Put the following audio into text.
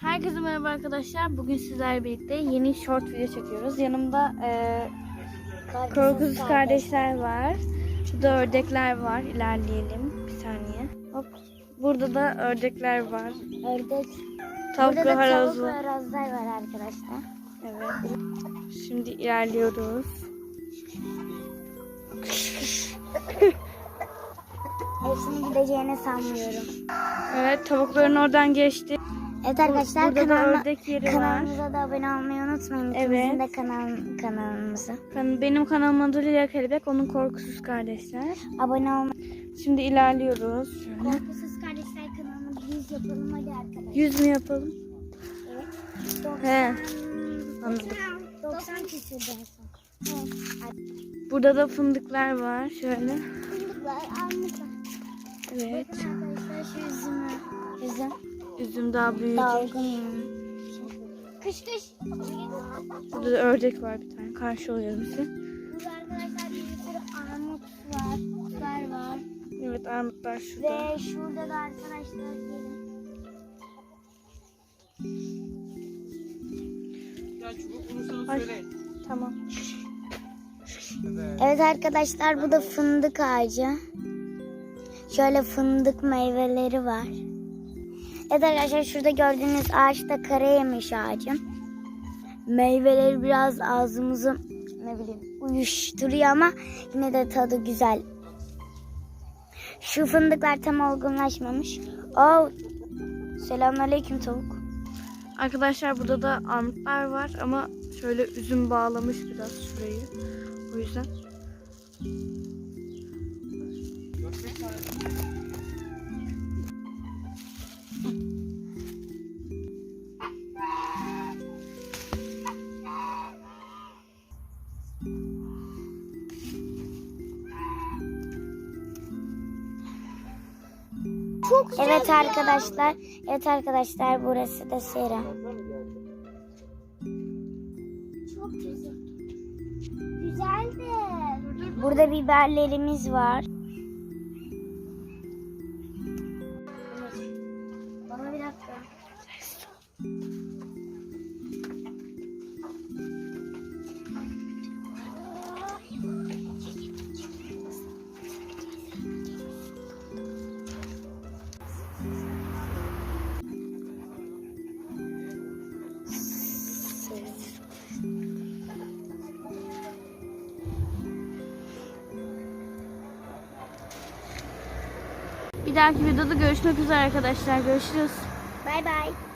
Herkese merhaba arkadaşlar. Bugün sizlerle birlikte yeni short video çekiyoruz. Yanımda e, korkusuz kardeşler var. Burada ördekler var. İlerleyelim. Bir saniye. Hop. Burada da ördekler var. Ördek. Tavuklu Burada da tavuk horozlu. ve horozlar var arkadaşlar. Evet. Şimdi ilerliyoruz. Hepsinin gideceğini sanmıyorum. Evet tavukların oradan geçti. Evet arkadaşlar Burada da kanalıma, ördek yeri var. kanalımıza da abone olmayı unutmayın. Evet. İkimizin de kanal, kanalımıza. Ben- Benim kanalım adı Lila Kelebek. Onun korkusuz kardeşler. Abone olmayı. Şimdi ilerliyoruz. Şöyle. Korkusuz Kardeşler kanalına bir yüz yapalım hadi arkadaşlar. Yüz mü yapalım? Evet. 90, He. Anladım. 90 küsürdü en son. Evet. Burada da fındıklar var. Şöyle. Fındıklar, armutlar. Evet. Bakın arkadaşlar şu üzümü. Üzüm. Üzüm daha büyüyecek. Dalgın. Kış kış. Burada da ördek var bir tane. Karşı oluyor bize. Burada arkadaşlar bir sürü armut var. Kutlar var. Evet armutlar şurada. Ve şurada da arkadaşlar gelin. Ay, tamam. Evet arkadaşlar bu da fındık ağacı. Şöyle fındık meyveleri var. Evet arkadaşlar şurada gördüğünüz ağaç da kara yemiş ağacı. Meyveleri biraz ağzımızı ne bileyim uyuşturuyor ama yine de tadı güzel. Şu fındıklar tam olgunlaşmamış. Oo, selamünaleyküm tavuk. Arkadaşlar burada da armutlar var ama şöyle üzüm bağlamış biraz şurayı. O yüzden. Çok evet arkadaşlar. Evet arkadaşlar burası da sera. Çok güzel. Güzel de. Burada biberlerimiz var. Bir dahaki videoda görüşmek üzere arkadaşlar. Görüşürüz. Bay bay.